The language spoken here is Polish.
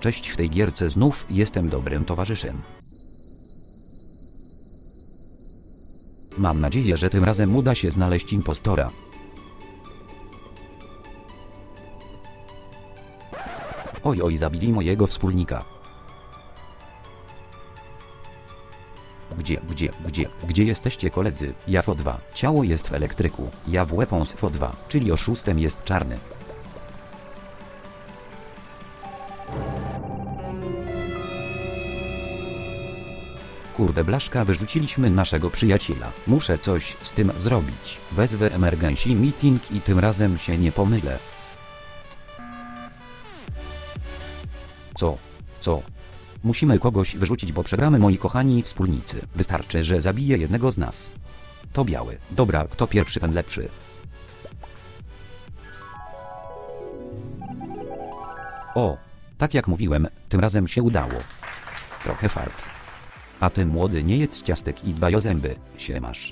Cześć w tej gierce znów jestem dobrym towarzyszem. Mam nadzieję, że tym razem uda się znaleźć impostora. Oj oj zabili mojego wspólnika. Gdzie, gdzie, gdzie, gdzie jesteście koledzy? Ja FO2. Ciało jest w elektryku. Ja w Weapons FO2, czyli oszustem jest czarny. Kurde blaszka wyrzuciliśmy naszego przyjaciela. Muszę coś z tym zrobić. Wezwę emergency meeting i tym razem się nie pomylę. Co? Co? Musimy kogoś wyrzucić, bo przegramy moi kochani wspólnicy. Wystarczy, że zabije jednego z nas. To biały. Dobra, kto pierwszy, ten lepszy. O, tak jak mówiłem, tym razem się udało. Trochę fart. A ty młody nie jedz ciastek i dbaj o zęby, się masz.